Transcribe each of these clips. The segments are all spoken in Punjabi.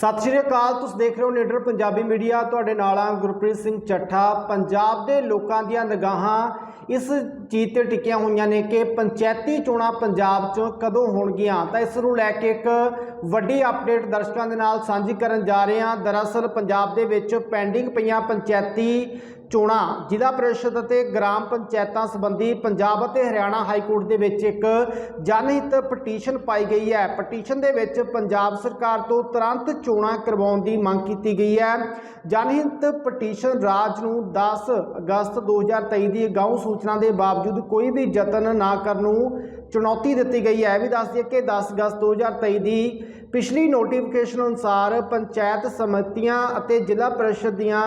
ਸਤਿ ਸ਼੍ਰੀ ਅਕਾਲ, ਤੁਸੀਂ ਦੇਖ ਰਹੇ ਹੋ ਨੀਡਰ ਪੰਜਾਬੀ ਮੀਡੀਆ। ਤੁਹਾਡੇ ਨਾਲ ਆ ਗੁਰਪ੍ਰੀਤ ਸਿੰਘ ਚੱਠਾ। ਪੰਜਾਬ ਦੇ ਲੋਕਾਂ ਦੀਆਂ ਨਿਗਾਹਾਂ ਇਸ ਚੀਜ਼ ਤੇ ਟਿਕੀਆਂ ਹੋਈਆਂ ਨੇ ਕਿ ਪੰਚਾਇਤੀ ਚੋਣਾਂ ਪੰਜਾਬ 'ਚ ਕਦੋਂ ਹੋਣਗੀਆਂ? ਤਾਂ ਇਸ ਨੂੰ ਲੈ ਕੇ ਇੱਕ ਵੱਡੀ ਅਪਡੇਟ ਦਰਸ਼ਕਾਂ ਦੇ ਨਾਲ ਸਾਂਝੀ ਕਰਨ ਜਾ ਰਹੇ ਹਾਂ। ਦਰਅਸਲ ਪੰਜਾਬ ਦੇ ਵਿੱਚ ਪੈਂਡਿੰਗ ਪਈਆਂ ਪੰਚਾਇਤੀ ਚੋਣਾਂ, ਜ਼ਿਲ੍ਹਾ ਪ੍ਰੀਸ਼ਦ ਅਤੇ ਗ੍ਰਾਮ ਪੰਚਾਇਤਾਂ ਸੰਬੰਧੀ ਪੰਜਾਬ ਅਤੇ ਹਰਿਆਣਾ ਹਾਈ ਕੋਰਟ ਦੇ ਵਿੱਚ ਇੱਕ ਜਨਹਿਤ ਪਟੀਸ਼ਨ ਪਾਈ ਗਈ ਹੈ। ਪਟੀਸ਼ਨ ਦੇ ਵਿੱਚ ਪੰਜਾਬ ਸਰਕਾਰ ਤੋਂ ਤੁਰੰਤ ਚੋਣਾਂ ਕਰਵਾਉਣ ਦੀ ਮੰਗ ਕੀਤੀ ਗਈ ਹੈ। ਜਨਹਿਤ ਪਟੀਸ਼ਨ ਰਾਜ ਨੂੰ 10 ਅਗਸਤ 2023 ਦੀ ਅਗਾਊਂ ਸੂਚਨਾ ਦੇ ਬਾਵਜੂਦ ਕੋਈ ਵੀ ਯਤਨ ਨਾ ਕਰਨ ਨੂੰ ਚੁਣੌਤੀ ਦਿੱਤੀ ਗਈ ਹੈ। ਇਹ ਵੀ ਦੱਸ ਦਈਏ ਕਿ 10 ਅਗਸਤ 2023 ਦੀ ਪਿਛਲੀ ਨੋਟੀਫਿਕੇਸ਼ਨ ਅਨੁਸਾਰ ਪੰਚਾਇਤ ਸਮਿਤੀਆਂ ਅਤੇ ਜ਼ਿਲ੍ਹਾ ਪ੍ਰੀਸ਼ਦ ਦੀਆਂ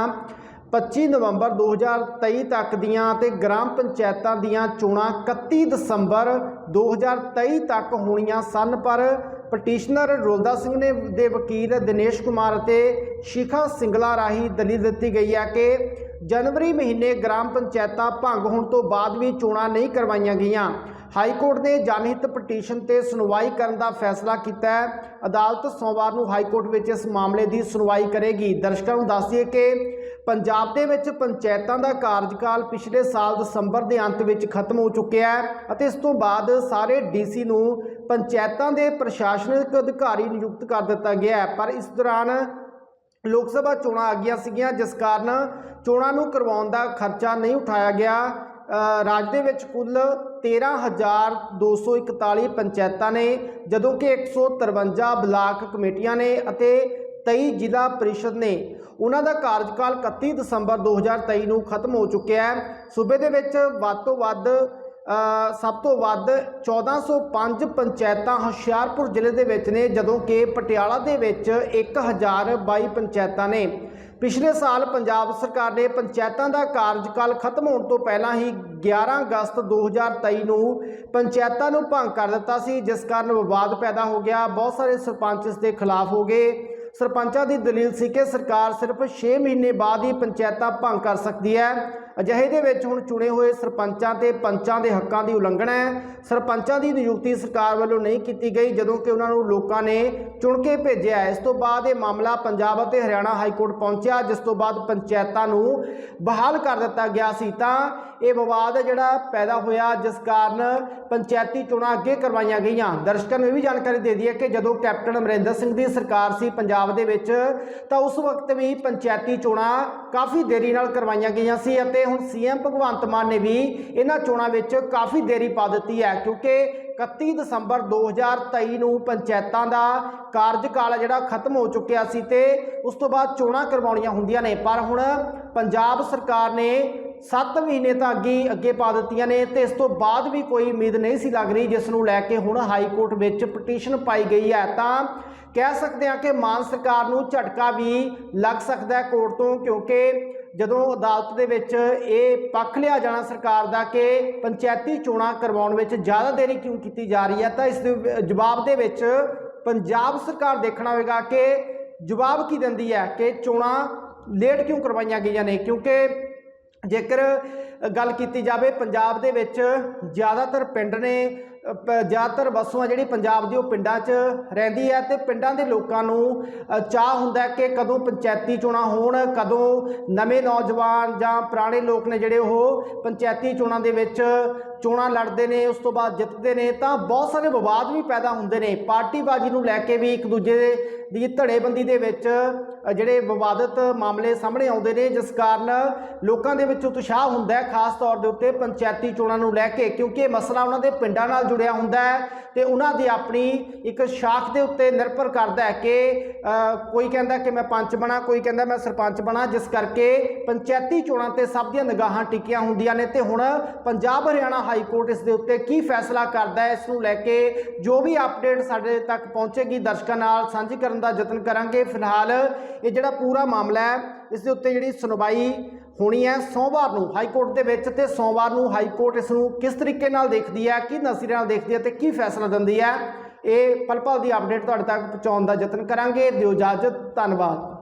25 ਨਵੰਬਰ 2023 ਤੱਕ ਦੀਆਂ ਅਤੇ ਗ੍ਰਾਮ ਪੰਚਾਇਤਾਂ ਦੀਆਂ ਚੋਣਾਂ 31 ਦਸੰਬਰ 2023 ਤੱਕ ਹੋਣੀਆਂ ਸਨ। ਪਰ ਪਟੀਸ਼ਨਰ ਰੋਲਦਾ ਸਿੰਘ ਨੇ ਦੇ ਵਕੀਲ ਦਿਨੇਸ਼ ਕੁਮਾਰ ਅਤੇ ਸ਼ਿਖਾ ਸਿੰਗਲਾ ਰਾਹੀਂ ਦਲੀਲ ਦਿੱਤੀ ਗਈ ਹੈ ਕਿ ਜਨਵਰੀ ਮਹੀਨੇ ਗ੍ਰਾਮ ਪੰਚਾਇਤਾਂ ਭੰਗ ਹੋਣ ਤੋਂ ਬਾਅਦ ਵੀ ਚੋਣਾਂ ਨਹੀਂ ਕਰਵਾਈਆਂ ਗਈਆਂ। ਹਾਈ ਕੋਰਟ ਨੇ ਜਨਹਿਤ ਪਟੀਸ਼ਨ ਤੇ ਸੁਣਵਾਈ ਕਰਨ ਦਾ ਫੈਸਲਾ ਕੀਤਾ ਹੈ। ਅਦਾਲਤ ਸੋਮਵਾਰ ਨੂੰ ਹਾਈ ਕੋਰਟ ਵਿੱਚ ਇਸ ਮਾਮਲੇ ਦੀ ਸੁਣਵਾਈ ਕਰੇਗੀ। ਦਰਸ਼ਕਾਂ ਨੂੰ ਦੱਸ ਦਈਏ ਕਿ ਪੰਜਾਬ ਦੇ ਵਿੱਚ ਪੰਚਾਇਤਾਂ ਦਾ ਕਾਰਜਕਾਲ ਪਿਛਲੇ ਸਾਲ ਦਸੰਬਰ ਦੇ ਅੰਤ ਵਿੱਚ ਖਤਮ ਹੋ ਚੁੱਕਿਆ ਹੈ ਅਤੇ ਇਸ ਤੋਂ ਬਾਅਦ ਸਾਰੇ ਡੀਸੀ ਨੂੰ ਪੰਚਾਇਤਾਂ ਦੇ ਪ੍ਰਸ਼ਾਸਨਿਕ ਅਧਿਕਾਰੀ ਨਿਯੁਕਤ ਕਰ ਦਿੱਤਾ ਗਿਆ ਹੈ। ਪਰ ਇਸ ਦੌਰਾਨ ਲੋਕ ਸਭਾ ਚੋਣਾਂ ਆ ਗਈਆਂ ਸੀਗੀਆਂ, ਜਿਸ ਕਾਰਨ ਚੋਣਾਂ ਨੂੰ ਕਰਵਾਉਣ ਦਾ ਖਰਚਾ ਨਹੀਂ ਉਠਾਇਆ ਗਿਆ। ਰਾਜ ਦੇ ਵਿੱਚ ਕੁੱਲ 13241 ਪੰਚਾਇਤਾਂ ਨੇ, ਜਦੋਂ ਕਿ 153 ਬਲਾਕ ਕਮੇਟੀਆਂ ਨੇ ਅਤੇ 23 ਜ਼ਿਲ੍ਹਾ ਪਰਿਸ਼ਦ ਨੇ। ਉਹਨਾਂ ਦਾ ਕਾਰਜਕਾਲ 31 ਦਸੰਬਰ 2023 ਨੂੰ ਖਤਮ ਹੋ ਚੁੱਕਿਆ ਹੈ। ਸੂਬੇ ਦੇ ਵਿੱਚ ਵੱਧ ਤੋਂ ਵੱਧ ਸਭ ਤੋਂ ਵੱਧ 1405 ਪੰਚਾਇਤਾਂ ਹੁਸ਼ਿਆਰਪੁਰ ਜ਼ਿਲ੍ਹੇ ਦੇ ਵਿੱਚ ਨੇ, ਜਦੋਂ ਕਿ ਪਟਿਆਲਾ ਦੇ ਵਿੱਚ 1022 ਪੰਚਾਇਤਾਂ ਨੇ। ਪਿਛਲੇ ਸਾਲ ਪੰਜਾਬ ਸਰਕਾਰ ਨੇ ਪੰਚਾਇਤਾਂ ਦਾ ਕਾਰਜਕਾਲ ਖਤਮ ਹੋਣ ਤੋਂ ਪਹਿਲਾਂ ਹੀ 11 ਅਗਸਤ 2023 ਨੂੰ ਪੰਚਾਇਤਾਂ ਨੂੰ ਭੰਗ ਕਰ ਦਿੱਤਾ ਸੀ, ਜਿਸ ਕਾਰਨ ਵਿਵਾਦ ਪੈਦਾ ਹੋ ਗਿਆ। ਬਹੁਤ ਸਾਰੇ ਸਰਪੰਚ ਇਸ ਦੇ ਖਿਲਾਫ ਹੋ ਗਏ। ਸਰਪੰਚਾਂ ਦੀ ਦਲੀਲ ਸੀ ਕਿ ਸਰਕਾਰ ਸਿਰਫ 6 ਮਹੀਨੇ ਬਾਅਦ ਹੀ ਪੰਚਾਇਤਾਂ ਭੰਗ ਕਰ ਸਕਦੀ ਹੈ। ਅਜਿਹੇ ਦੇ ਵਿੱਚ ਹੁਣ ਚੁਣੇ ਹੋਏ ਸਰਪੰਚਾਂ ਤੇ ਪੰਚਾਂ ਦੇ ਹੱਕਾਂ ਦੀ ਉਲੰਘਣਾ ਹੈ। ਸਰਪੰਚਾਂ ਦੀ ਨਿਯੁਕਤੀ ਸਰਕਾਰ ਵੱਲੋਂ ਨਹੀਂ ਕੀਤੀ ਗਈ, ਜਦੋਂ ਕਿ ਉਹਨਾਂ ਨੂੰ ਲੋਕਾਂ ਨੇ ਚੁਣ ਕੇ ਭੇਜਿਆ ਇਸ ਤੋਂ ਬਾਅਦ ਇਹ ਮਾਮਲਾ ਪੰਜਾਬ ਅਤੇ ਹਰਿਆਣਾ ਹਾਈ ਕੋਰਟ ਪਹੁੰਚਿਆ, ਜਿਸ ਤੋਂ ਬਾਅਦ ਪੰਚਾਇਤਾਂ ਨੂੰ ਬਹਾਲ ਕਰ ਦਿੱਤਾ ਗਿਆ ਸੀ। ਤਾਂ ਇਹ ਵਿਵਾਦ ਜਿਹੜਾ ਪੈਦਾ ਹੋਇਆ, ਜਿਸ ਕਾਰਨ ਪੰਚਾਇਤੀ ਚੋਣਾਂ ਅੱਗੇ ਕਰਵਾਈਆਂ ਗਈਆਂ। ਦਰਸ਼ਕਾਂ ਨੂੰ ਇਹ ਵੀ ਜਾਣਕਾਰੀ ਦੇ ਦਈਏ ਕਿ ਜਦੋਂ ਕੈਪਟਨ ਅਮਰਿੰਦਰ ਸਿੰਘ ਦੀ ਸਰਕਾਰ ਸੀ ਪੰਜਾਬ ਦੇ ਵਿੱਚ, ਤਾਂ ਉਸ ਵਕਤ ਵੀ ਪੰਚਾਇਤੀ ਚੋਣਾਂ ਕਾਫੀ ਦੇਰੀ ਨਾਲ ਕਰਵਾਈਆਂ ਗਈਆਂ ਸੀ ਅਤੇ ਹੁਣ ਸੀਐਮ ਭਗਵੰਤ ਮਾਨ ਨੇ ਵੀ ਇਹਨਾਂ ਚੋਣਾਂ ਵਿੱਚ ਕਾਫੀ ਦੇਰੀ ਪਾ ਦਿੱਤੀ ਹੈ, ਕਿਉਂਕਿ 31 ਦਸੰਬਰ 2023 ਨੂੰ ਪੰਚਾਇਤਾਂ ਦਾ ਕਾਰਜਕਾਲ ਜਿਹੜਾ ਖਤਮ ਹੋ ਚੁੱਕਿਆ ਸੀ ਤੇ ਉਸ ਤੋਂ ਬਾਅਦ ਚੋਣਾਂ ਕਰਵਾਉਣੀਆਂ ਹੁੰਦੀਆਂ ਨੇ, ਪਰ ਹੁਣ ਪੰਜਾਬ ਸਰਕਾਰ ਨੇ 7 ਮਹੀਨੇ ਤਾਂ ਅੱਗੇ ਅੱਗੇ ਪਾ ਦਿੱਤੀਆਂ ਨੇ ਤੇ ਇਸ ਤੋਂ ਬਾਅਦ ਵੀ ਕੋਈ ਉਮੀਦ ਨਹੀਂ ਸੀ ਲੱਗ ਰਹੀ ਜਿਸ ਨੂੰ ਲੈ ਕੇ ਹੁਣ ਹਾਈ ਕੋਰਟ ਵਿੱਚ ਪਟੀਸ਼ਨ ਪਾਈ ਗਈ ਹੈ। ਤਾਂ ਕਹਿ ਸਕਦੇ ਹਾਂ ਕਿ ਮਾਨ ਸਰਕਾਰ ਨੂੰ ਝਟਕਾ ਵੀ ਲੱਗ ਸਕਦਾ ਹੈ ਕੋਰਟ ਤੋਂ, ਕਿਉਂਕਿ ਜਦੋਂ ਅਦਾਲਤ ਦੇ ਵਿੱਚ ਇਹ ਪੱਖ ਲਿਆ ਜਾਣਾ ਸਰਕਾਰ ਦਾ ਕਿ ਪੰਚਾਇਤੀ ਚੋਣਾਂ ਕਰਵਾਉਣ ਵਿੱਚ ਜ਼ਿਆਦਾ ਦੇਰੀ ਕਿਉਂ ਕੀਤੀ ਜਾ ਰਹੀ ਹੈ, ਤਾਂ ਇਸ ਦੇ ਜਵਾਬ ਦੇ ਵਿੱਚ ਪੰਜਾਬ ਸਰਕਾਰ ਦੇਖਣਾ ਹੋਵੇਗਾ ਕਿ ਜਵਾਬ ਕੀ ਦਿੰਦੀ ਹੈ ਕਿ ਚੋਣਾਂ ਲੇਟ ਕਿਉਂ ਕਰਵਾਈਆਂ ਗਈਆਂ ਨੇ, ਕਿਉਂਕਿ ਜੇਕਰ ਗੱਲ ਕੀਤੀ ਜਾਵੇ, ਪੰਜਾਬ ਦੇ ਵਿੱਚ ਜ਼ਿਆਦਾਤਰ ਪਿੰਡ ਨੇ ਪ- ਜ਼ਿਆਦਾਤਰ ਵਸੋਂ ਜਿਹੜੀ ਪੰਜਾਬ ਦੀ ਉਹ ਪਿੰਡਾਂ 'ਚ ਰਹਿੰਦੀ ਹੈ ਤੇ ਪਿੰਡਾਂ ਦੇ ਲੋਕਾਂ ਨੂੰ ਚਾਹ ਹੁੰਦਾ ਕਿ ਕਦੋਂ ਪੰਚਾਇਤੀ ਚੋਣਾਂ ਹੋਣ, ਕਦੋਂ ਨਵੇਂ ਨੌਜਵਾਨ ਜਾਂ ਪੁਰਾਣੇ ਲੋਕ ਨੇ ਜਿਹੜੇ ਉਹ ਪੰਚਾਇਤੀ ਚੋਣਾਂ ਦੇ ਵਿੱਚ ਚੋਣਾਂ ਲੜਦੇ ਨੇ, ਉਸ ਤੋਂ ਬਾਅਦ ਜਿੱਤਦੇ ਨੇ, ਤਾਂ ਬਹੁਤ ਸਾਰੇ ਵਿਵਾਦ ਵੀ ਪੈਦਾ ਹੁੰਦੇ ਨੇ। ਪਾਰਟੀਬਾਜ਼ੀ ਨੂੰ ਲੈ ਕੇ ਵੀ ਇੱਕ ਦੂਜੇ ਦੀ ਧੜੇਬੰਦੀ ਦੇ ਵਿੱਚ ਜਿਹੜੇ ਵਿਵਾਦਤ ਮਾਮਲੇ ਸਾਹਮਣੇ ਆਉਂਦੇ ਨੇ, ਜਿਸ ਕਾਰਨ ਲੋਕਾਂ ਦੇ ਵਿੱਚ ਉਤਸ਼ਾਹ ਹੁੰਦਾ ਹੈ ਖਾਸ ਤੌਰ ਦੇ ਉੱਤੇ ਪੰਚਾਇਤੀ ਚੋਣਾਂ ਨੂੰ ਲੈ ਕੇ, ਕਿਉਂਕਿ ਇਹ ਮਸਲਾ ਉਹਨਾਂ ਦੇ ਪਿੰਡਾਂ ਨਾਲ ਜੁੜਿਆ ਹੁੰਦਾ ਹੈ ਤੇ ਉਹਨਾਂ ਦੀ ਆਪਣੀ ਇੱਕ ਸ਼ਾਖ ਦੇ ਉੱਤੇ ਨਿਰਭਰ ਕਰਦਾ ਹੈ ਕਿ ਕੋਈ ਕਹਿੰਦਾ ਕਿ ਮੈਂ ਪੰਚ ਬਣਾ, ਕੋਈ ਕਹਿੰਦਾ ਮੈਂ ਸਰਪੰਚ ਬਣਾ, ਜਿਸ ਕਰਕੇ ਪੰਚਾਇਤੀ ਚੋਣਾਂ ਤੇ ਸਭ ਦੀਆਂ ਨਿਗਾਹਾਂ ਟਿਕੀਆਂ ਹੁੰਦੀਆਂ ਨੇ। ਤੇ ਹੁਣ ਪੰਜਾਬ ਹਰਿਆਣਾ ਹਾਈ ਕੋਰਟ ਇਸ ਦੇ ਉੱਤੇ ਕੀ ਫੈਸਲਾ ਕਰਦਾ ਹੈ, ਇਸ ਨੂੰ ਲੈ ਕੇ ਜੋ ਵੀ ਅਪਡੇਟ ਸਾਡੇ ਤੱਕ ਪਹੁੰਚੇਗੀ, ਦਰਸ਼ਕਾਂ ਨਾਲ ਸਾਂਝੀ ਕਰਨ ਦਾ ਯਤਨ ਕਰਾਂਗੇ। ਫਿਲਹਾਲ ਇਹ ਜਿਹੜਾ ਪੂਰਾ ਮਾਮਲਾ ਹੈ, ਇਸ ਦੇ ਉੱਤੇ ਜਿਹੜੀ ਸੁਣਵਾਈ ਹੋਣੀ ਹੈ ਸੋਮਵਾਰ ਨੂੰ ਹਾਈ ਕੋਰਟ ਦੇ ਵਿੱਚ ਤੇ ਸੋਮਵਾਰ ਨੂੰ ਹਾਈ ਕੋਰਟ ਇਸ ਨੂੰ ਕਿਸ ਤਰੀਕੇ ਨਾਲ ਦੇਖਦੀ ਹੈ, ਕੀ ਨਜ਼ਰੀਏ ਨਾਲ ਦੇਖਦੀ ਹੈ ਤੇ ਕੀ ਫੈਸਲਾ ਦਿੰਦੀ ਹੈ, ਇਹ ਪਲ ਪਲ ਦੀ ਅਪਡੇਟ ਤੁਹਾਡੇ ਤੱਕ ਪਹੁੰਚਾਉਣ ਦਾ ਯਤਨ ਕਰਾਂਗੇ। ਦਿਓ ਇਜਾਜ਼ਤ, ਧੰਨਵਾਦ।